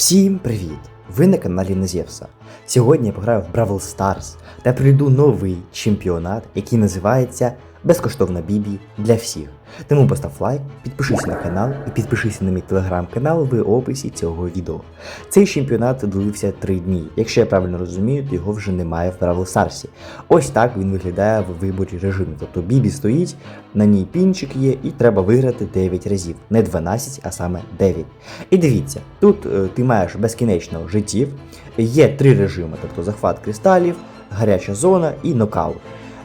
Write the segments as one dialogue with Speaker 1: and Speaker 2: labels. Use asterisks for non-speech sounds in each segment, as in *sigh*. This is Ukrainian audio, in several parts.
Speaker 1: Всім привіт! Ви на каналі Незєвса. Сьогодні я пограю в Бравл Старс та прийду новий чемпіонат, який називається Безкоштовна Бібі для всіх. Тому постав лайк, підпишися на канал і підпишися на мій телеграм-канал в описі цього відео. Цей чемпіонат длився 3 дні. Якщо я правильно розумію, то його вже немає в Бравл Старсі. Ось так він виглядає в виборі режиму. Тобто Бібі стоїть, на ній пінчик є, і треба виграти 9 разів. Не 12, а саме 9. І дивіться, тут е, ти маєш безкінечно життів, є три режими, тобто захват кристалів, гаряча зона і нокаут.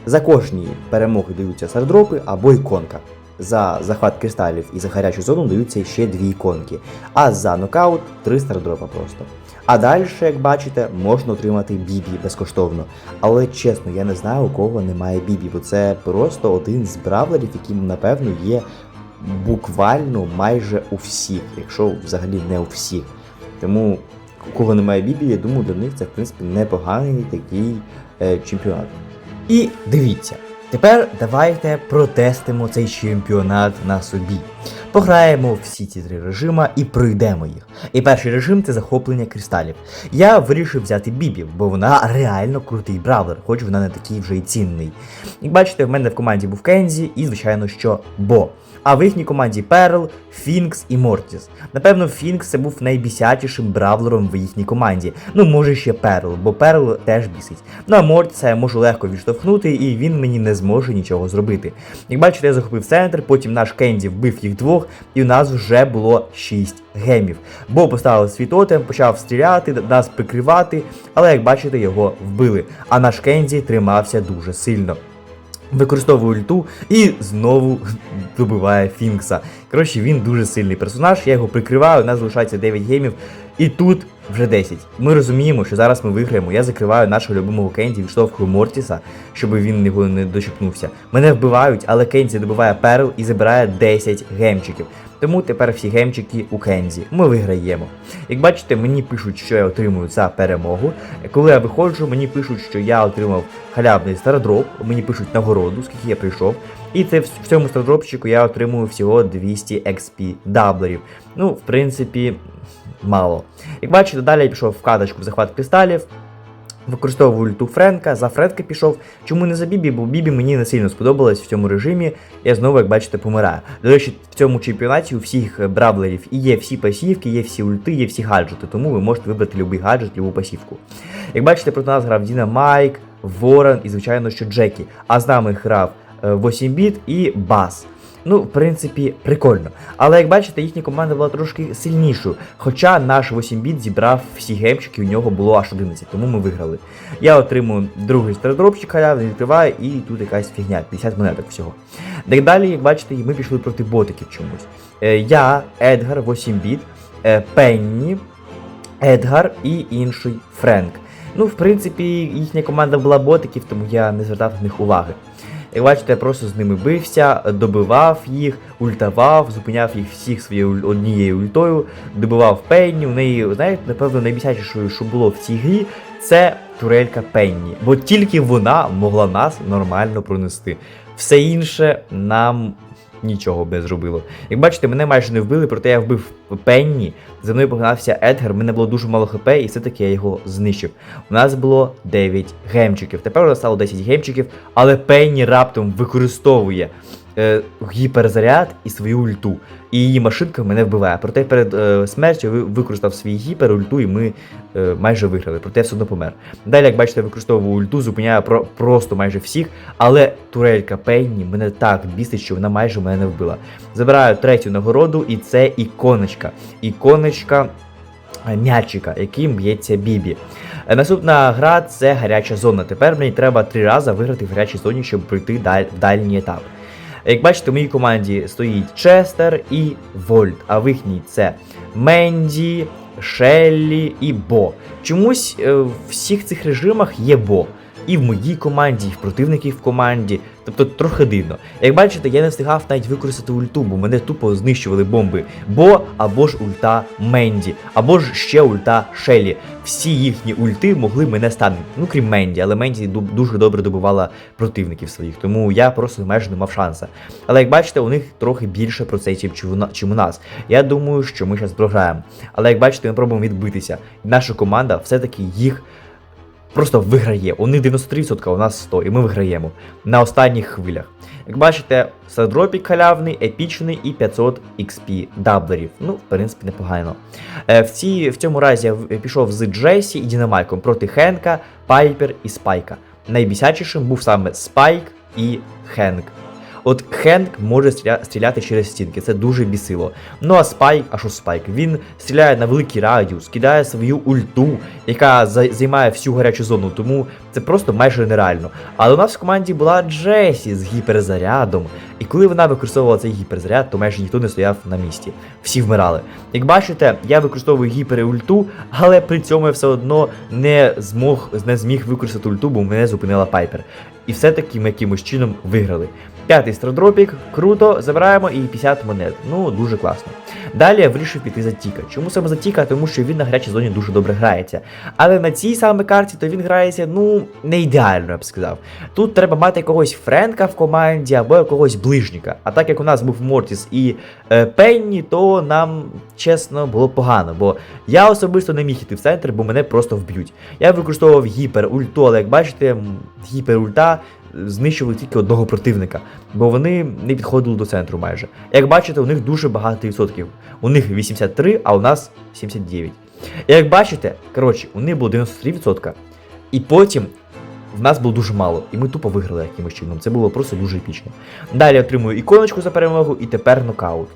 Speaker 1: За кожні перемоги даються сардропи або іконка. За захват кристалів і за гарячу зону даються ще дві іконки, а за нокаут три стардропа просто. А далі, як бачите, можна отримати бібі безкоштовно. Але чесно, я не знаю, у кого немає бібі, бо це просто один з бравлерів, яким, напевно, є буквально майже у всіх, якщо взагалі не у всіх. Тому у кого немає бібі, я думаю, для них це в принципі непоганий такий е, чемпіонат. І дивіться, тепер давайте протестимо цей чемпіонат на собі. Пограємо всі ці три режима і пройдемо їх. І перший режим це захоплення кристалів. Я вирішив взяти Бібі, бо вона реально крутий бравлер, хоч вона не такий вже й цінний. Як бачите, в мене в команді був Кензі і, звичайно, що Бо. А в їхній команді Перл, Фінкс і Мортіс. Напевно, Фінкс це був найбісячішим бравлером в їхній команді. Ну, може ще Перл, бо Перл теж бісить. Ну а Мортіса я можу легко відштовхнути, і він мені не зможе нічого зробити. Як бачите, я захопив центр, потім наш Кенді вбив їх двох, і у нас вже було 6 гемів. Бо поставив свій тотем, почав стріляти, нас прикривати, але як бачите, його вбили. А наш Кензі тримався дуже сильно. Використовує ульту і знову *laughs* добиває Фінкса. Коротше, він дуже сильний персонаж, я його прикриваю, у нас залишається 9 геймів, і тут вже 10. Ми розуміємо, що зараз ми виграємо. Я закриваю нашого любимого Кенді, відштовхую Мортіса, щоб він його не дочепнувся. Мене вбивають, але Кенді добиває перл і забирає 10 гемчиків. Тому тепер всі гемчики у Кензі. Ми виграємо. Як бачите, мені пишуть, що я отримую за перемогу. Коли я виходжу, мені пишуть, що я отримав халявний стародроп, мені пишуть нагороду, скільки я прийшов. І це в в цьому стардропчику я отримую всього 200 XP даблерів. Ну, в принципі, мало. Як бачите, далі я пішов в каточку в захват кристалів. Використовував ульту Френка, за Френка пішов. Чому не за Бібі? Бо Бібі мені не сильно сподобалось в цьому режимі. Я знову, як бачите, помираю. До речі, в цьому чемпіонаті у всіх браблерів і є всі пасівки, є всі ульти, є всі гаджети, тому ви можете вибрати будь-який гаджет, любу пасівку. Як бачите, проти нас грав Діна Майк, Ворон і, звичайно, що Джекі. А з нами грав 8 біт і Бас. Ну, в принципі, прикольно. Але як бачите, їхня команда була трошки сильнішою. Хоча наш 8 біт зібрав всі гемчики, у нього було аж 11, тому ми виграли. Я отримую другий стардропчик, халявний відкриваю, і тут якась фігня, 50 монеток всього. Так далі, як бачите, ми пішли проти ботиків чомусь. Е, я, Едгар, 8 біт, е, Пенні, Едгар і інший Френк. Ну, в принципі, їхня команда була ботиків, тому я не звертав на них уваги. Як бачите, я просто з ними бився, добивав їх, ультавав, зупиняв їх всіх своєю однією ультою, добивав Пенні. У неї, знаєте, напевно, найбісячішою, що було в цій грі, це турелька Пенні. Бо тільки вона могла нас нормально пронести. Все інше нам нічого б не зробило. Як бачите, мене майже не вбили, проте я вбив Пенні. За мною погнався Едгар, в мене було дуже мало хп, і все-таки я його знищив. У нас було 9 гемчиків. Тепер у нас стало 10 гемчиків, але Пенні раптом використовує е, гіперзаряд і свою ульту. І її машинка мене вбиває. Проте перед е, смертю ви- використав свій гіпер ульту, і ми е, майже виграли. Проте я все одно помер. Далі, як бачите, використовую ульту, зупиняю про, просто майже всіх, але турелька Пенні мене так бісить, що вона майже мене вбила. Забираю третю нагороду, і це іконочка. Іконочка е, м'ячика, яким б'ється Бібі. Е, Наступна гра це гаряча зона. Тепер мені треба три рази виграти в гарячій зоні, щоб пройти в дальній етап. Як бачите, в моїй команді стоїть Честер і Вольт, а в їхній це Менді, Шеллі і Бо. Чомусь е, в всіх цих режимах є Бо. І в моїй команді, і в противників в команді. Тобто трохи дивно. Як бачите, я не встигав навіть використати ульту, бо мене тупо знищували бомби. Бо або ж ульта Менді, або ж ще ульта Шелі. Всі їхні ульти могли мене станути. Ну крім Менді, але Менді дуже добре добивала противників своїх, тому я просто майже не мав шанса. Але як бачите, у них трохи більше процентів, чим чим у нас. Я думаю, що ми зараз програємо. Але як бачите, ми пробуємо відбитися. Наша команда все-таки їх просто виграє. У них 93%, у нас 100, і ми виграємо на останніх хвилях. Як бачите, садропік халявний, епічний і 500 XP даблерів. Ну, в принципі, непогано. Е, в, цій, в цьому разі я пішов з Джесі і Дінамайком проти Хенка, Пайпер і Спайка. Найбісячішим був саме Спайк і Хенк. От Хенк може стріляти через стінки, це дуже бісило. Ну а Спайк, а що Спайк? Він стріляє на великий радіус, кидає свою ульту, яка займає всю гарячу зону, тому це просто майже нереально. Але у нас в команді була Джесі з гіперзарядом, і коли вона використовувала цей гіперзаряд, то майже ніхто не стояв на місці. Всі вмирали. Як бачите, я використовую гіперульту, але при цьому я все одно не змог не зміг використати ульту, бо мене зупинила Пайпер. І все-таки ми якимось чином виграли. П'ятий страдропік, круто, забираємо і 50 монет. Ну, дуже класно. Далі я вирішив піти за Тіка. Чому саме за Тіка? Тому що він на гарячій зоні дуже добре грається. Але на цій саме карті то він грається, ну, не ідеально, я б сказав. Тут треба мати якогось Френка в команді або якогось ближника. А так як у нас був Мортіс і е, Пенні, то нам, чесно, було погано, бо я особисто не міг іти в центр, бо мене просто вб'ють. Я використовував гіпер ульту, але як бачите, м, гіпер ульта знищували тільки одного противника, бо вони не підходили до центру майже. Як бачите, у них дуже багато відсотків. У них 83, а у нас 79. І як бачите, коротше, у них було 93%. І потім в нас було дуже мало, і ми тупо виграли якимось чином. Це було просто дуже епічно. Далі отримую іконочку за перемогу, і тепер нокаут.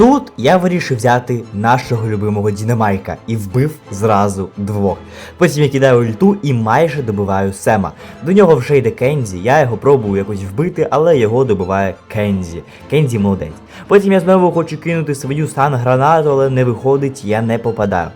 Speaker 1: Тут я вирішив взяти нашого любимого Дінамайка і вбив зразу двох. Потім я кидаю ульту і майже добиваю Сема. До нього вже йде Кензі, я його пробую якось вбити, але його добиває Кензі. Кензі молодець. Потім я знову хочу кинути свою стан гранату, але не виходить, я не попадаю.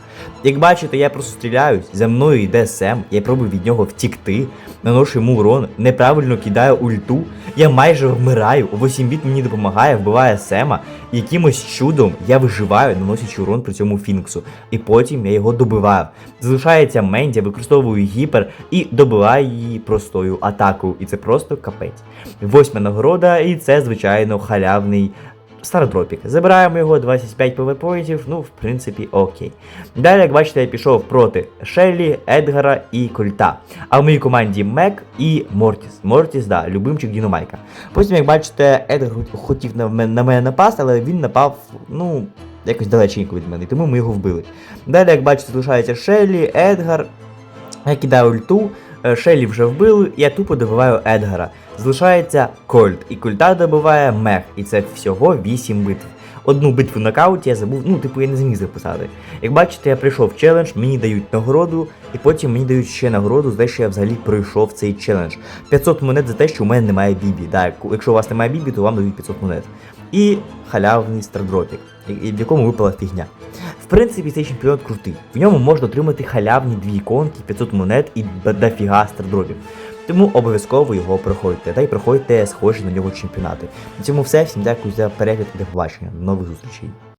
Speaker 1: Як бачите, я просто стріляюсь, за мною йде Сем, я пробую від нього втікти, наношу йому урон, неправильно кидаю ульту, я майже вмираю, 8 біт мені допомагає, вбиває Сема, якимось чудом я виживаю, наносячи урон при цьому Фінксу. І потім я його добиваю. Залишається Менді, використовую гіпер і добиваю її простою атакою. І це просто капець. Восьма нагорода, і це, звичайно, халявний Стардропік. Забираємо його 25 пвпоінтів, ну, в принципі, окей. Далі, як бачите, я пішов проти Шеллі, Едгара і Кольта. А в моїй команді Мек і Мортіс. Мортіс, да, любимчик Діномайка. Потім, як бачите, Едгар хотів на мене напасти, але він напав, ну, якось далеченько від мене, тому ми його вбили. Далі, як бачите, залишається Шеллі, Едгар. Я кидаю ульту, е, Шеллі вже вбили, я тупо добиваю Едгара. Залишається Кольт, і Кольта добиває Мех, і це всього 8 битв. Одну битву на кауті я забув, ну, типу, я не зміг записати. Як бачите, я прийшов в челендж, мені дають нагороду, і потім мені дають ще нагороду за те, що я взагалі пройшов цей челендж. 500 монет за те, що у мене немає бібі. Да, як- якщо у вас немає бібі, то вам дають 500 монет. І халявний стардропік, в якому випала фігня. В принципі, цей чемпіонат крутий. В ньому можна отримати халявні дві іконки, 500 монет і дофіга стардропів. Тому обов'язково його проходьте, та й проходьте схожі на нього чемпіонати. На цьому все. Всім дякую за перегляд і до побачення. До нових зустрічей.